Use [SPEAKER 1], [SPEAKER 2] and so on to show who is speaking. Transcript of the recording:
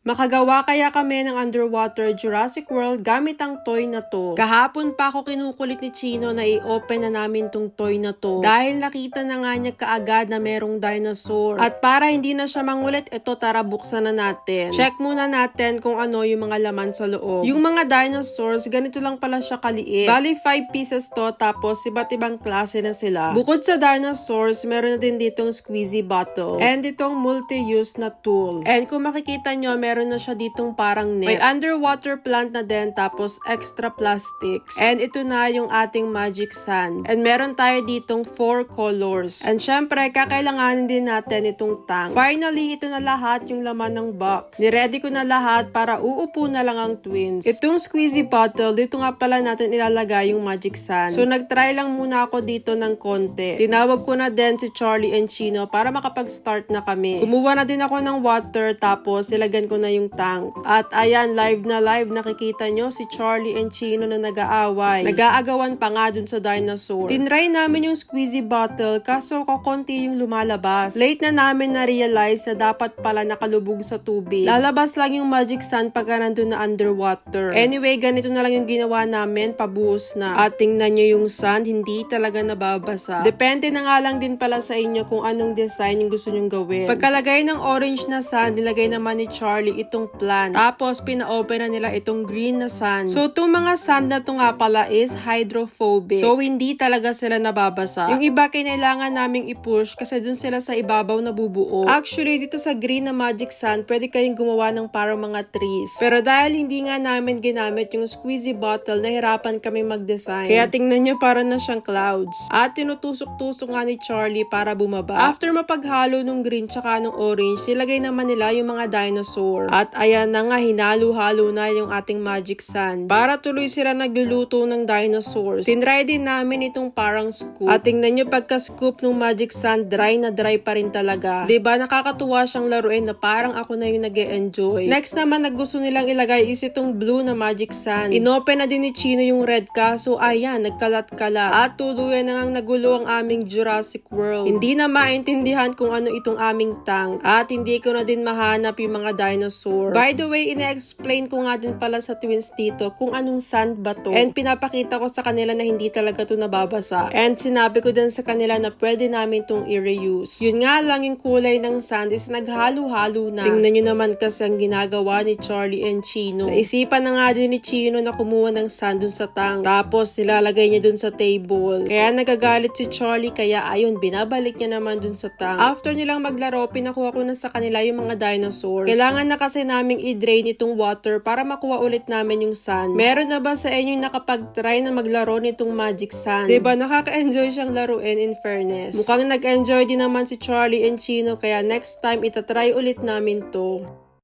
[SPEAKER 1] Makagawa kaya kami ng underwater Jurassic World gamit ang toy na to. Kahapon pa ako kinukulit ni Chino na i-open na namin tong toy na to dahil nakita na nga niya kaagad na merong dinosaur. At para hindi na siya mangulit, ito tara buksan na natin. Check muna natin kung ano yung mga laman sa loob. Yung mga dinosaurs, ganito lang pala siya kaliit. Bali 5 pieces to tapos iba't ibang klase na sila. Bukod sa dinosaurs, meron na din ditong squeezy bottle and itong multi-use na tool. And kung makikita nyo, meron na siya ditong parang net. May underwater plant na din, tapos extra plastics. And ito na yung ating magic sand. And meron tayo ditong four colors. And syempre, kakailanganin din natin itong tank. Finally, ito na lahat yung laman ng box. Niready ko na lahat para uupo na lang ang twins. Itong squeezy bottle, dito nga pala natin ilalagay yung magic sand. So, nagtry lang muna ako dito ng konti. Tinawag ko na din si Charlie and Chino para makapag-start na kami. Kumuha na din ako ng water, tapos ilagyan ko na yung tank. At ayan, live na live, nakikita nyo si Charlie and Chino na nag-aaway. Nag-aagawan pa nga dun sa dinosaur. Tinry namin yung squeezy bottle, kaso kakonti yung lumalabas. Late na namin na-realize na dapat pala nakalubog sa tubig. Lalabas lang yung magic sand pagka nandun na underwater. Anyway, ganito na lang yung ginawa namin, pabuhos na. At tingnan nyo yung sand, hindi talaga nababasa. Depende na nga lang din pala sa inyo kung anong design yung gusto nyong gawin. Pagkalagay ng orange na sand, nilagay naman ni Charlie itong plant. Tapos, pina-open na nila itong green na sand. So, itong mga sand na to nga pala is hydrophobic. So, hindi talaga sila nababasa. Yung iba, kailangan naming i-push kasi dun sila sa ibabaw nabubuo. Actually, dito sa green na magic sand, pwede kayong gumawa ng parang mga trees. Pero dahil hindi nga namin ginamit yung squeezy bottle, nahirapan kami mag-design. Kaya tingnan nyo, para na siyang clouds. At tinutusok-tusok nga ni Charlie para bumaba. After mapaghalo nung green tsaka nung orange, nilagay naman nila yung mga dinosaur. At ayan na nga, hinalo-halo na yung ating magic sand. Para tuloy sila nagluluto ng dinosaurs. Tinry din namin itong parang scoop. At tingnan nyo, pagka-scoop ng magic sand, dry na dry pa rin talaga. ba nakakatuwa siyang laruin na parang ako na yung nag enjoy Next naman, na gusto nilang ilagay is itong blue na magic sand. Inopen na din ni Chino yung red kaso ayan, nagkalat-kalat. At tuluyan na ngang nagulo ang aming Jurassic World. Hindi na maintindihan kung ano itong aming tank. At hindi ko na din mahanap yung mga dinosaur. By the way, ina-explain ko nga din pala sa twins dito kung anong sand ba to. And pinapakita ko sa kanila na hindi talaga to nababasa. And sinabi ko din sa kanila na pwede namin tong i-reuse. Yun nga lang yung kulay ng sand is naghalo-halo na. Tingnan nyo naman kasi ang ginagawa ni Charlie and Chino. Naisipan na nga din ni Chino na kumuha ng sand dun sa tank. Tapos nilalagay niya dun sa table. Kaya nagagalit si Charlie kaya ayun, binabalik niya naman dun sa tank. After nilang maglaro, pinakuha ko na sa kanila yung mga dinosaurs. Kailangan na kasi naming i-drain itong water para makuha ulit namin yung sand. Meron na ba sa inyo yung nakapag-try na maglaro nitong magic sand? ba nakaka-enjoy siyang laruin in fairness. Mukhang nag-enjoy din naman si Charlie and Chino kaya next time itatry ulit namin to.